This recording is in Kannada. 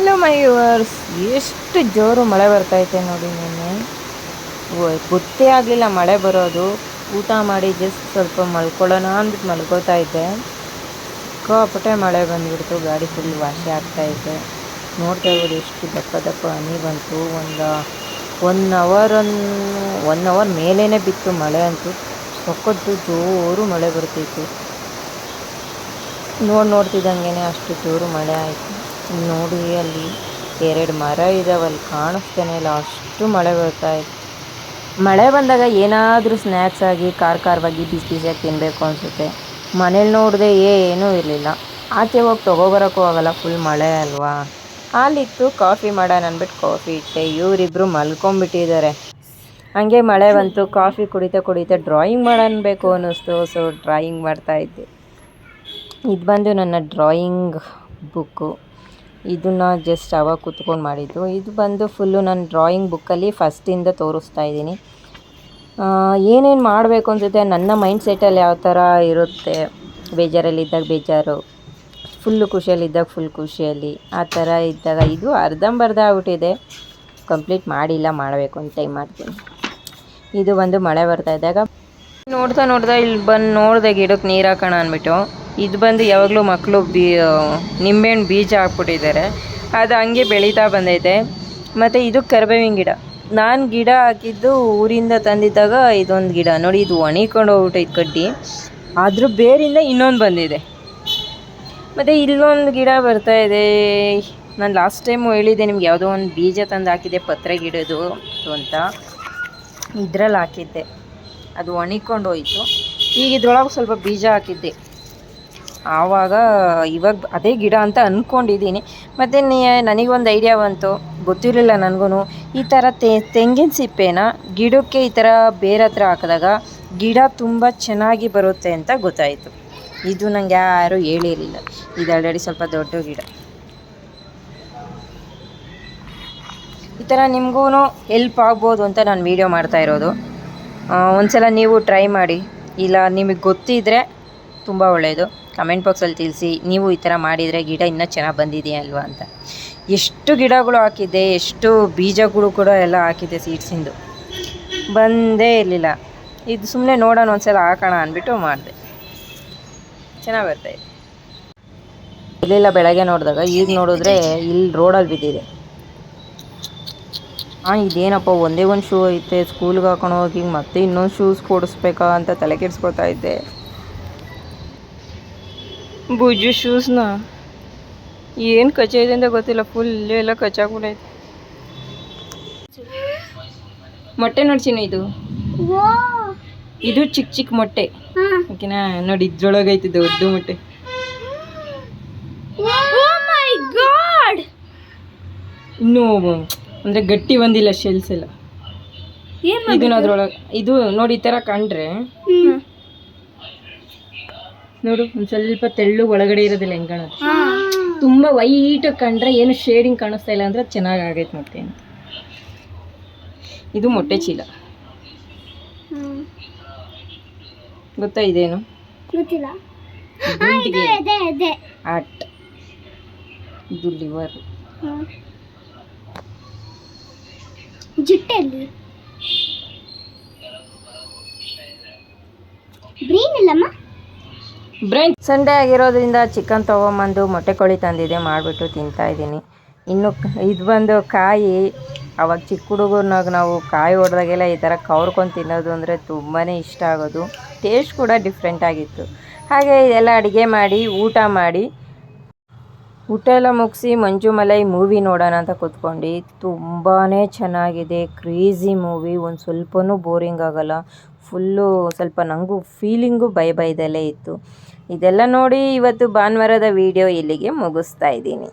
ಹಲೋ ಮೈವರ್ಸ್ ಎಷ್ಟು ಜೋರು ಮಳೆ ಬರ್ತೈತೆ ನೋಡಿ ನಿನ್ನೆ. ಗೊತ್ತೇ ಆಗಲಿಲ್ಲ ಮಳೆ ಬರೋದು. ಊಟ ಮಾಡಿ ಜಸ್ಟ್ ಸ್ವಲ್ಪ ಮಲ್ಕೊಳ್ಳೋಣ ಅಂದ್ಬಿಟ್ಟು ಮಲ್ಕೋತಾ ಇದ್ದೆ. ಸಿಕ್ಕಾಪಟ್ಟೆ ಮಳೆ ಬಂದ್ಬಿಡ್ತು, ಗಾಡಿ ಫುಲ್ ವಾಶಿ ಇದೆ ನೋಡ್ತಾ ಇರ್ಬೋದು ಎಷ್ಟು ದಪ್ಪ ದಪ್ಪ ಹನಿ ಬಂತು. ಒಂದು ಒನ್ ಅವರ್ ಒನ್ ಅವರ್ ಮೇಲೇ ಬಿತ್ತು ಮಳೆ ಅಂತೂ. ಸೊಕ್ಕತ್ತು ಜೋರು ಮಳೆ ಬರ್ತಿತ್ತು. ನೋಡಿ ನೋಡ್ತಿದ್ದಂಗೆ ಅಷ್ಟು ಜೋರು ಮಳೆ ಆಯಿತು. ನೋಡಿ ಅಲ್ಲಿ ಎರಡು ಮರ ಇದಾವೆ, ಅಲ್ಲಿ ಕಾಣಿಸ್ತಾನೆ ಇಲ್ಲ. ಅಷ್ಟು ಮಳೆ ಬರ್ತಾ ಇತ್ತು ಮಳೆ ಬಂದಾಗ ಏನಾದರೂ ಸ್ನ್ಯಾಕ್ಸ್ ಆಗಿ, ಖಾರ ಖಾರವಾಗಿ ಬಿಸಿ ಬಿಸಿಯಾಗಿ ತಿನ್ನಬೇಕು ಅನಿಸುತ್ತೆ. ಮನೇಲಿ ನೋಡಿದೆ ಏನೂ ಇರಲಿಲ್ಲ. ಆಚೆ ಹೋಗಿ ತೊಗೊಬರೋಕ್ಕೂ ಆಗಲ್ಲ ಫುಲ್ ಮಳೆ ಅಲ್ವಾ? ಅಲ್ಲಿತ್ತು ಕಾಫಿ ಮಾಡೋಣ ಅಂದ್ಬಿಟ್ಟು ಕಾಫಿ ಇಟ್ಟೆ. ಇವರಿಬ್ಬರು ಮಲ್ಕೊಂಬಿಟ್ಟಿದ್ದಾರೆ ಹಂಗೆ ಮಳೆ ಬಂತು. ಕಾಫಿ ಕುಡಿತಾ ಕುಡಿತಾ ಡ್ರಾಯಿಂಗ್ ಮಾಡಬೇಕು ಅನ್ನಿಸ್ತು. ಸೊ ಡ್ರಾಯಿಂಗ್ ಮಾಡ್ತಾಯಿದ್ದೆ ಇದು ಬಂದು ನನ್ನ ಡ್ರಾಯಿಂಗ್ ಬುಕ್ಕು ಇದನ್ನು ಜಸ್ಟ್ ಅವಾಗ ಕುತ್ಕೊಂಡು ಮಾಡಿದ್ದು. ಇದು ಬಂದು ಫುಲ್ಲು ನನ್ನ ಡ್ರಾಯಿಂಗ್ ಬುಕ್ಕಲ್ಲಿ ಫಸ್ಟಿಂದ ತೋರಿಸ್ತಾ ಇದ್ದೀನಿ. ಏನೇನು ಮಾಡಬೇಕು ಅನ್ಸುತ್ತೆ? ನನ್ನ ಮೈಂಡ್ ಸೆಟ್ಟಲ್ಲಿ ಯಾವ ಥರ ಇರುತ್ತೆ? ಬೇಜಾರಲ್ಲಿದ್ದಾಗ ಬೇಜಾರು ಫುಲ್ಲು ಖುಷಿಯಲ್ಲಿದ್ದಾಗ ಫುಲ್ ಖುಷಿಯಲ್ಲಿ, ಆ ಥರ ಇದ್ದಾಗ ಇದು ಅರ್ಧಂಬರ್ಧ ಆಗ್ಬಿಟ್ಟಿದೆ. ಕಂಪ್ಲೀಟ್ ಮಾಡಿಲ್ಲ, ಮಾಡಬೇಕು ಅಂತ ಟೈಮ್ ಮಾಡ್ತೀನಿ. ಇದು ಬಂದು ಮಳೆ ಬರ್ತಾ ಇದ್ದಾಗ ನೋಡ್ತಾ ನೋಡ್ತಾ ಇಲ್ಲಿ ಬಂದು ನೋಡಿದೆ ಗಿಡಕ್ಕೆ ನೀರು ಹಾಕೋಣ ಅಂದ್ಬಿಟ್ಟು. ಇದು ಬಂದು ಯಾವಾಗಲೂ ಮಕ್ಕಳು ಬೀ ನಿಂಬೆಹಣ್ಣು ಬೀಜ ಹಾಕ್ಬಿಟ್ಟಿದ್ದಾರೆ. ಅದು ಹಂಗೆ ಬೆಳೀತಾ ಬಂದೈತೆ. ಮತ್ತು ಇದು ಕರ್ಬೇವಿನ ಗಿಡ. ನಾನು ಗಿಡ ಹಾಕಿದ್ದು ಊರಿಂದ ತಂದಿದ್ದಾಗ ಇದೊಂದು ಗಿಡ. ನೋಡಿ, ಇದು ಒಣಿಕೊಂಡು ಹೋಗ್ಬಿಟ್ಟೈತೆ ಕಡ್ಡಿ. ಅದ್ರ ಬೇರಿಂದ ಇನ್ನೊಂದು ಬಂದಿದೆ. ಮತ್ತು ಇಲ್ಲೊಂದು ಗಿಡ ಬರ್ತಾ ಇದೆ. ನಾನು ಲಾಸ್ಟ್ ಟೈಮು ಹೇಳಿದ್ದೆ, ನಿಮ್ಗೆ ಯಾವುದೋ ಒಂದು ಬೀಜ ತಂದು ಹಾಕಿದ್ದೆ, ಪತ್ರೆ ಗಿಡದು ಅಂತ. ಇದ್ರಲ್ಲಿ ಹಾಕಿದ್ದೆ. ಅದು ಒಣಿಕೊಂಡು ಹೋಯಿತು. ಈಗ ಇದ್ರೊಳಗೆ ಸ್ವಲ್ಪ ಬೀಜ ಹಾಕಿದ್ದೆ. ಆವಾಗ ಇವಾಗ ಅದೇ ಗಿಡ ಅಂತ ಅಂದ್ಕೊಂಡಿದ್ದೀನಿ ಮತ್ತು ನೀ, ನನಗೊಂದು ಐಡಿಯಾ ಬಂತು. ಗೊತ್ತಿರಲಿಲ್ಲ ನನಗೂ ಈ ಥರ ತೆಂಗಿನ ಸಿಪ್ಪೆನ ಗಿಡಕ್ಕೆ ಈ ಥರ ಬೇರೆ ಹತ್ರ ಹಾಕಿದಾಗ ಗಿಡ ತುಂಬ ಚೆನ್ನಾಗಿ ಬರುತ್ತೆ ಅಂತ ಗೊತ್ತಾಯಿತು. ಇದು ನಂಗೆ ಯಾರೂ ಹೇಳಿರಲಿಲ್ಲ. ಇದು ಆಲ್ರೆಡಿ ಸ್ವಲ್ಪ ದೊಡ್ಡ ಗಿಡ. ಈ ಥರ ನಿಮಗೂ ಹೆಲ್ಪ್ ಆಗ್ಬೋದು ಅಂತ ನಾನು ವೀಡಿಯೋ ಮಾಡ್ತಾ ಇರೋದು. ಒಂದು ಸಲ ನೀವು ಟ್ರೈ ಮಾಡಿ. ಇಲ್ಲ, ನಿಮಗೆ ಗೊತ್ತಿದ್ದರೆ ತುಂಬ ಒಳ್ಳೆಯದು ಕಮೆಂಟ್ ಬಾಕ್ಸಲ್ಲಿ ತಿಳಿಸಿ, ನೀವು ಈ ಥರ ಮಾಡಿದರೆ ಗಿಡ ಇನ್ನೂ ಚೆನ್ನಾಗಿ ಬಂದಿದೆಯಾ ಅಲ್ವಾ ಅಂತ. ಎಷ್ಟು ಗಿಡಗಳು ಹಾಕಿದ್ದೆ, ಎಷ್ಟು ಬೀಜಗಳು ಕೂಡ ಎಲ್ಲ ಹಾಕಿದ್ದೆ ಸೀಡ್ಸಿಂದು. ಬಂದೇ ಇರಲಿಲ್ಲ. ಇದು ಸುಮ್ಮನೆ ನೋಡೋಣ ಒಂದ್ಸಲ ಹಾಕೋಣ ಅಂದ್ಬಿಟ್ಟು ಮಾಡಿದೆ. ಚೆನ್ನಾಗಿ ಬರ್ತಾಯಿದೆ ಇರಲಿಲ್ಲ ಬೆಳಗ್ಗೆ ನೋಡಿದಾಗ, ಈಗ ನೋಡಿದ್ರೆ ಇಲ್ಲಿ ರೋಡಲ್ಲಿ ಬಿದ್ದಿದೆ. ಹಾಂ ಇದೇನಪ್ಪ, ಒಂದೇ ಒಂದು ಶೂ ಐತೆ ಸ್ಕೂಲ್ಗೆ ಹಾಕೊಂಡು ಹೋಗಿ ಮತ್ತೆ ಇನ್ನೊಂದು ಶೂಸ್ ಕೊಡಿಸ್ಬೇಕಾ ಅಂತ ತಲೆ ಕೆಡಿಸ್ಕೊತಾ ಇದ್ದೆ. ಬುಜ್ಜು ಶೂಸ್ನ ಏನು ಕಚ್ಚ ಇದೆ ಅಂತ ಗೊತ್ತಿಲ್ಲ ಫುಲ್ ಎಲ್ಲ ಕಚ್ಚಾಗ್ಬಿಟ್ಟೈತೆ ಮೊಟ್ಟೆ ನೋಡ್ಸಿನ ಇದು. ಇದು ಚಿಕ್ಕ ಚಿಕ್ಕ ಮೊಟ್ಟೆ. ಓಕೆನಾ? ನೋಡಿ ಇದ್ರೊಳಗೈತೆ ದೊಡ್ಡ ಮೊಟ್ಟೆ. ಇನ್ನೂ ಅಂದರೆ ಗಟ್ಟಿ ಬಂದಿಲ್ಲ ಶೆಲ್ಸ್ ಎಲ್ಲ. ಇದನ್ನ ಅದ್ರೊಳಗೆ ಇದು ನೋಡಿ ಈ ಥರ ಕಂಡ್ರೆ ನೋಡು ಒಂದ್ ಸ್ವಲ್ಪ ತೆಳ್ಳು ಒಳಗಡೆ ಇರೋದಿಲ್ಲ ಹೆಂಗ್ ತುಂಬಾ ತುಂಬ ವೈಟ್ ಕಂಡ್ರೆ ಏನು ಶೇಡಿಂಗ್ ಕಾಣಿಸ್ತಾ ಇಲ್ಲ ಅಂದ್ರೆ ಚೆನ್ನಾಗಿ ಆಗೈತೆ ಮತ್ತೆ ಇದು ಮೊಟ್ಟೆ ಚೀಲ. ಗೊತ್ತಾ ಇದೇನು? ಗೊತ್ತಿಲ್ಲ. ಇದೆ ಆಟ್ ಇದು ಲಿವರ್ ಗ್ರೀನ್ ಇಲ್ಲಮ್ಮ? ಬ್ರೈನ್ ಸಂಡೇ ಆಗಿರೋದ್ರಿಂದ ಚಿಕನ್ ತೊಗೊಂಬಂದು ಮೊಟ್ಟೆ ಕೋಳಿ ತಂದಿದೆ, ಮಾಡಿಬಿಟ್ಟು ತಿಂತಾ ಇದ್ದೀನಿ. ಇನ್ನು ಇದು ಬಂದು ಕಾಯಿ, ಅವಾಗ ಚಿಕ್ಕ ಹುಡುಗರ್ನಾಗ ನಾವು ಕಾಯಿ ಹೊಡೆದಾಗೆಲ್ಲ ಈ ಥರ ಕವ್ರ್ಕೊಂಡು ತಿನ್ನೋದು ಅಂದರೆ ತುಂಬಾ ಇಷ್ಟ ಆಗೋದು. ಟೇಸ್ಟ್ ಕೂಡ ಡಿಫ್ರೆಂಟ್ ಆಗಿತ್ತು. ಹಾಗೆ ಇದೆಲ್ಲ ಅಡುಗೆ ಮಾಡಿ, ಊಟ ಮಾಡಿ. ಊಟ ಎಲ್ಲ ಮುಗಿಸಿ ಮಂಜು ಮಲೈ ಮೂವಿ ನೋಡೋಣ ಅಂತ ಕೂತ್ಕೊಂಡು. ತುಂಬಾ ಚೆನ್ನಾಗಿದೆ ಕ್ರೇಜಿ ಮೂವಿ ಒಂದು ಸ್ವಲ್ಪನೂ ಬೋರಿಂಗ್ ಆಗಲ್ಲ. ಫುಲ್ಲು ಸ್ವಲ್ಪ ನನಗೂ ಫೀಲಿಂಗು ಭಯ ಭಯದಲ್ಲೇ ಇತ್ತು. ಇದೆಲ್ಲ ನೋಡಿ ಇವತ್ತು ಭಾನುವಾರದ ವಿಡಿಯೋ ಇಲ್ಲಿಗೆ ಮುಗಿಸ್ತಾ ಇದ್ದೀನಿ.